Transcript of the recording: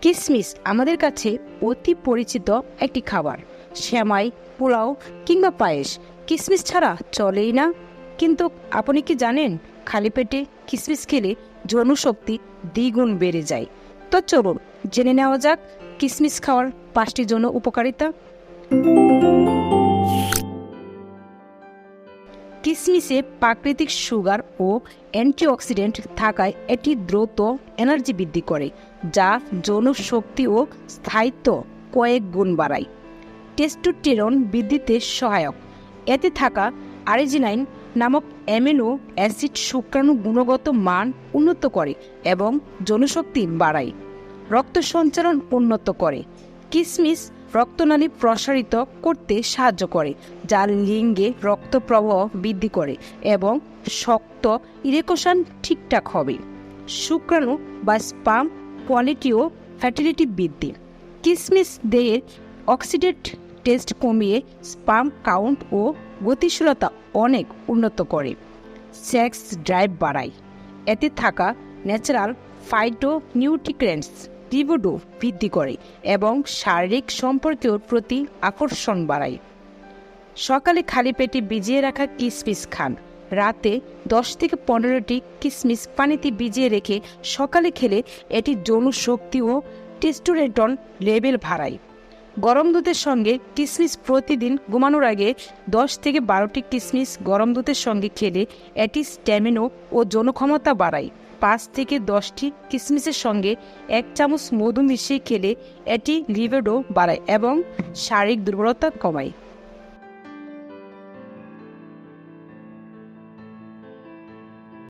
কিসমিস আমাদের কাছে অতি পরিচিত একটি খাবার। শ্যামাই পোলাও কিংবা পায়েস। কিসমিস ছাড়া চলেই না। কিন্তু আপনি কি জানেন, খালি পেটে কিসমিস খেলে জনশক্তি দ্বিগুণ বেড়ে যায়। তো চলুন, জেনে নেওয়া যাক কিসমিস খাওয়ার পাঁচটি জন্য উপকারিতা। কিসমিসে প্রাকৃতিক সুগার ও অ্যান্টিঅক্সিডেন্ট থাকায় এটি দ্রুত এনার্জি বৃদ্ধি করে, যা যৌন শক্তি ও স্থায়িত্ব কয়েক গুণ বাড়ায়। টেস্টোস্টেরন বৃদ্ধিতে সহায়ক। এতে থাকা আরেজিনাইন নামক অ্যামিনো অ্যাসিড শুক্রাণু গুণগত মান উন্নত করে এবং জনশক্তি বাড়ায়। রক্ত সঞ্চালন উন্নত করে। কিসমিস রক্তনালী প্রসারিত করতে সাহায্য করে যা লিঙ্গে রক্ত প্রবাহ বৃদ্ধি করে এবং শক্ত ইরেকশন ঠিকঠাক হবে। শুক্রাণু বা স্পাম কোয়ালিটি ও ফ্যাটিলিটি বৃদ্ধি। কিসমিস দেহের অক্সিডেট টেস্ট কমিয়ে স্পাম কাউন্ট ও গতিশীলতা অনেক উন্নত করে। সেক্স ড্রাইভ বাড়ায়। এতে থাকা ন্যাচারাল ফাইটো নিউট্রিক্রেন্টস লিবিডো বৃদ্ধি করে এবং শারীরিক সম্পর্কের প্রতি আকর্ষণ বাড়ায়। সকালে খালি পেটে ভিজিয়ে রাখা কিসমিস খান। রাতে দশ থেকে পনেরোটি কিসমিস পানিতে ভিজিয়ে রেখে সকালে খেলে এটি যৌন শক্তি ও টেস্টোরেটন লেভেল বাড়ায়। গরম দুধের সঙ্গে কিসমিস প্রতিদিন ঘুমানোর আগে দশ থেকে বারোটি কিসমিস গরম দুধের সঙ্গে খেলে এটি স্ট্যামিনো ও যৌনক্ষমতা বাড়ায়। পাঁচ থেকে দশটি কিসমিসের সঙ্গে এক চামচ মধু মিশিয়ে খেলে এটি লিভেডো বাড়ায় এবং শারীরিক দুর্বলতা কমায়।